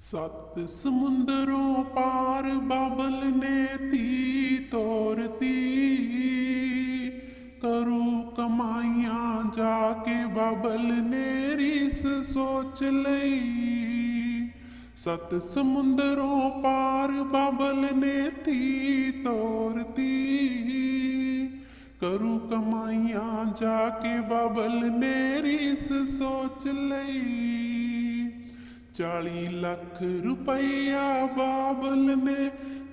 ਸੱਤ ਸਮੁੰਦਰੋਂ ਪਾਰ ਬਾਬਲ ਨੇ ਤੀ ਤੋਰਤੀ ਕਰੂ ਕਮਾਈਆਂ ਜਾ ਕੇ ਬਾਬਲ ਨੇ ਰੀਸ ਸੋਚ ਲਈ। ਸੱਤ ਸਮੁੰਦਰੋਂ ਪਾਰ ਬਾਬਲ ਨੇ ਤੀ ਤੋਰਤੀ ਕਰੂ ਕਮਾਈਆਂ ਜਾ ਕੇ ਬਾਬਲ ਨੇ ਰੀਸ ਸੋਚ ਲਈ। 40 ਲੱਖ ਰੁਪਈਆ ਬਾਬਲ ਨੇ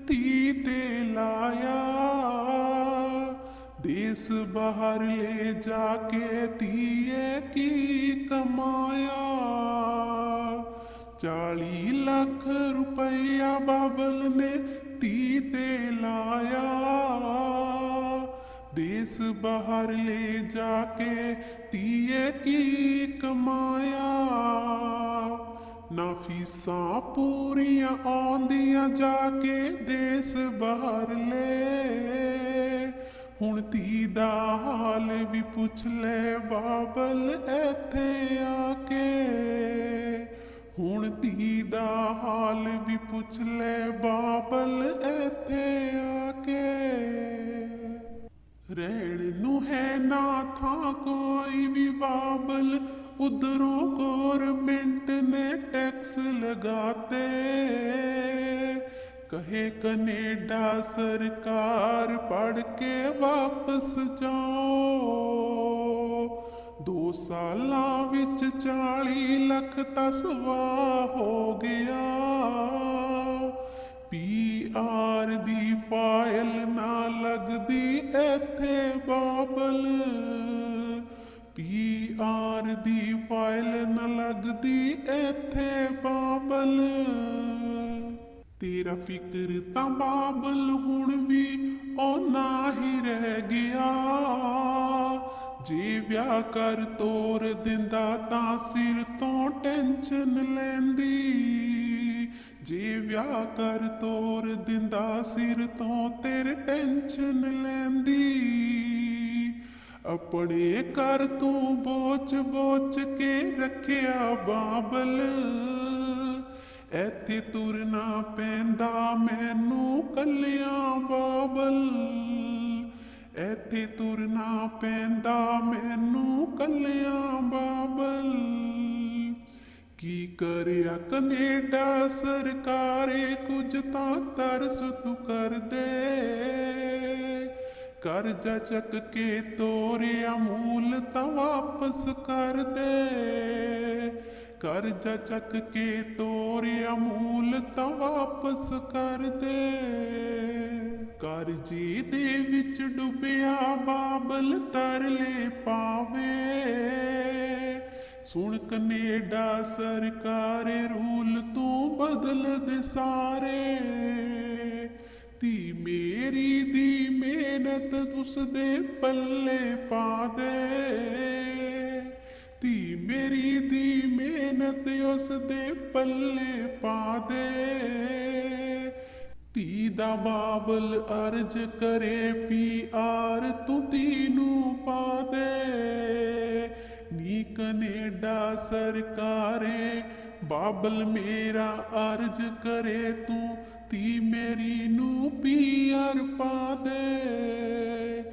ਧੀ ਤੇ ਲਾਇਆ। ਦੇਸ ਬਾਹਰ ਲੈ ਜਾ ਕੇ ਧੀਏ ਕੀ ਕਮਾਇਆ। 40 ਲੱਖ ਰੁਪਈਆ ਬਾਬਲ ਨੇ ਧੀ ਤੇ ਲਾਇਆ। ਦੇਸ ਬਾਹਰ ਲੈ ਜਾ ਕੇ ਧੀਏ ਕੀ ਕਮਾਇਆ। ਨਾ ਫੀਸਾਂ ਪੂਰੀਆਂ ਆਉਂਦੀਆਂ ਜਾ ਕੇ ਦੇਸ ਬਾਹਰ ਲੈ। ਹੁਣ ਧੀ ਦਾ ਹਾਲ ਵੀ ਪੁੱਛ ਲੈ ਬਾਬਲ ਇੱਥੇ ਆ ਕੇ। ਹੁਣ ਧੀ ਦਾ ਹਾਲ ਵੀ ਪੁੱਛ ਲੈ ਬਾਬਲ ਇੱਥੇ ਆ ਕੇ। ਰਹਿਣ ਨੂੰ ਹੈ ਨਾ ਥਾਂ ਕੋਈ ਵੀ ਬਾਬਲ। ਉਧਰੋਂ ਗੌਰਮੈਂਟ ਨੇ ਟੈਕਸ ਲਗਾਤੇ। ਕਹੇ ਕੈਨੇਡਾ ਸਰਕਾਰ ਪੜ ਕੇ ਵਾਪਸ ਜਾਓ। ਦੋ ਸਾਲਾਂ ਵਿੱਚ 40 ਲੱਖ ਤਾਂ ਸਵਾਹ ਹੋ ਗਿਆ। ਪੀ ਆਰ ਦੀ ਫਾਈਲ ਨਾ ਲੱਗਦੀ ਇੱਥੇ ਬਾਬਲ। ਪੀ ਆਰ ਦੀ ਫਾਈਲ ਨਾ ਲੱਗਦੀ ਇੱਥੇ ਬਾਬਲ। ਤੇਰਾ ਫਿਕਰ ਤਾਂ ਬਾਬਲ ਹੁਣ ਵੀ ਉਹ ਹੀ ਰਹਿ ਗਿਆ। ਜੇ ਵਿਆਹ ਕਰ ਤੋਰ ਦਿੰਦਾ ਤਾਂ ਸਿਰ ਤੋਂ ਟੈਨਸ਼ਨ ਲੈਂਦੀ। ਜੇ ਵਿਆਹ ਕਰ ਤੋਰ ਦਿੰਦਾ ਸਿਰ ਤੋਂ ਤੇਰੇ ਟੈਨਸ਼ਨ ਲੈਂਦੀ। ਆਪਣੇ ਘਰ ਤੂੰ ਬੋਚ ਬੋਚ ਕੇ ਰੱਖਿਆ ਬਾਬਲ। ਇੱਥੇ ਤੁਰਨਾ ਪੈਂਦਾ ਮੈਨੂੰ ਕੱਲਿਆਂ ਬਾਬਲ। ਇੱਥੇ ਤੁਰਨਾ ਪੈਂਦਾ ਮੈਨੂੰ ਕੱਲਿਆਂ ਬਾਬਲ। ਕੀ ਕਰਿਆ ਕੈਨੇਡਾ ਸਰਕਾਰੇ ਕੁਝ ਤਾਂ ਤਰਸ ਤੂੰ ਕਰ ਦੇ ਕਰਜ਼ਾ ਚੱਕ ਕੇ ਤੋਰਿਆ ਮੂਲ ਤਾਂ ਵਾਪਸ ਕਰ ਦੇ। ਕਰਜ਼ਾ ਚੱਕ ਕੇ ਤੋਰਿਆ ਮੂਲ ਤਾਂ ਵਾਪਸ ਕਰ ਦੇ। ਕਰਜ਼ੇ ਦੇ ਵਿੱਚ ਡੁੱਬਿਆ ਬਾਬਲ ਤਰਲੇ ਪਾਵੇ। ਸੁਣ ਕੈਨੇਡਾ ਸਰਕਾਰ ਰੂਲ ਤੂੰ ਬਦਲ ਦੇ ਸਾਰੇ। ਧੀ ਮੇਰੀ ਦੀ ਮਿਹਨਤ ਉਸ ਦੇ ਪੱਲੇ ਪਾ ਦੇ। ਧੀ ਮੇਰੀ ਦੀ ਮਿਹਨਤ ਉਸ ਦੇ ਪੱਲੇ ਪਾ ਦੇ। ਧੀ ਦਾ ਬਾਬਲ ਅਰਜ ਕਰੇ ਪੀ ਆਰ ਤੂੰ ਧੀ ਨੂੰ ਪਾ ਦੇ। ਨੀ ਕੈਨੇਡਾ ਸਰਕਾਰੇ, ਬਾਬਲ ਮੇਰਾ ਅਰਜ ਕਰੇ ਤੂੰ ਧੀ ਮੇਰੀ ਨੂੰ ਪੀਆਰ ਪਾ ਪਾ ਦੇ।